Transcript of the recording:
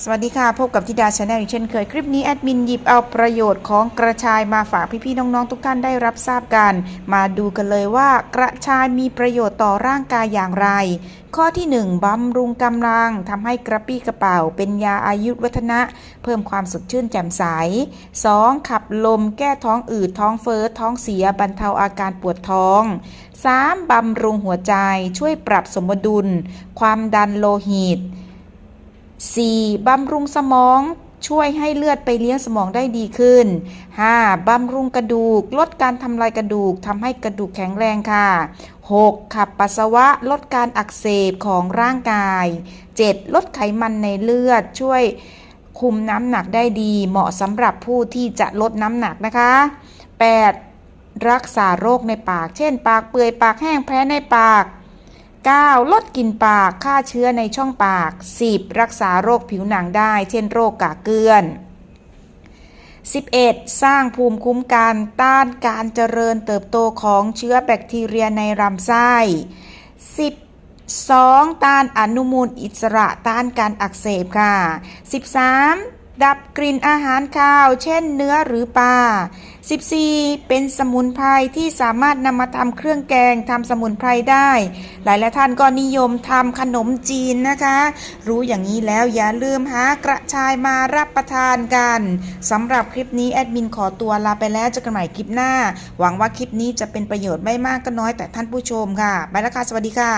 สวัสดีค่ะ พบกับธิดาชาแนลอีกเช่นเคย คลิปนี้แอดมินหยิบเอาประโยชน์ของกระชายมาฝากพี่ๆน้องๆ ทุกท่านได้รับทราบกัน มาดูกันเลยว่ากระชายมีประโยชน์ต่อร่างกายอย่างไร ข้อที่ 1บำรุงกำลังทำให้กระปี้กระเป๋า เป็นยาอายุวัฒนะ เพิ่มความสดชื่นแจ่มใส 2. ขับลมแก้ท้องอืดท้องเฟ้อท้องเสียบรรเทาอาการปวดท้อง 3. บำรุงหัวใจช่วยปรับสมดุล ความดันโลหิต 4. บำรุงสมองช่วยให้เลือดไปเลี้ยงสมองได้ดีขึ้น 5. บำรุงกระดูก ลดการทำลายกระดูกทำให้กระดูกแข็งแรงค่ะ 6. ขับปัสสาวะลดการอักเสบของร่างกาย 7. ลดไขมันในเลือดช่วยคุมน้ำหนักได้ดี เหมาะสำหรับผู้ที่จะลดน้ำหนักนะคะ 8. รักษาโรคในปาก เช่น ปากเปื่อยปากแห้งแพ้ในปาก 9. ลดกลิ่นปากฆ่าเชื้อในช่องปาก 10. รักษาโรคผิวหนังได้ เช่นโรคกากเกลื่อน 11. สร้างภูมิคุ้มกันต้านการเจริญเติบโตของเชื้อแบคทีเรียในลำไส้ 12. ต้านอนุมูลอิสระต้านการอักเสบค่ะ 13. ดับกลิ่นอาหารคาว เช่นเนื้อหรือปลา 14. เป็นสมุนไพรที่สามารถนำมาทำเครื่องแกงทำสมุนไพรได้ หลายหลายท่านก็นิยมทำขนมจีนนะคะ รู้อย่างนี้แล้วอย่าลืมหากระชายมารับประทานกันสำหรับคลิปนี้แอดมินขอตัวลาไปแล้วเจอกันใหม่คลิปหน้า หวังว่าคลิปนี้จะเป็นประโยชน์ไม่มากก็น้อยแต่ท่านผู้ชมค่ะ ไปแล้วค่ะ สวัสดีค่ะ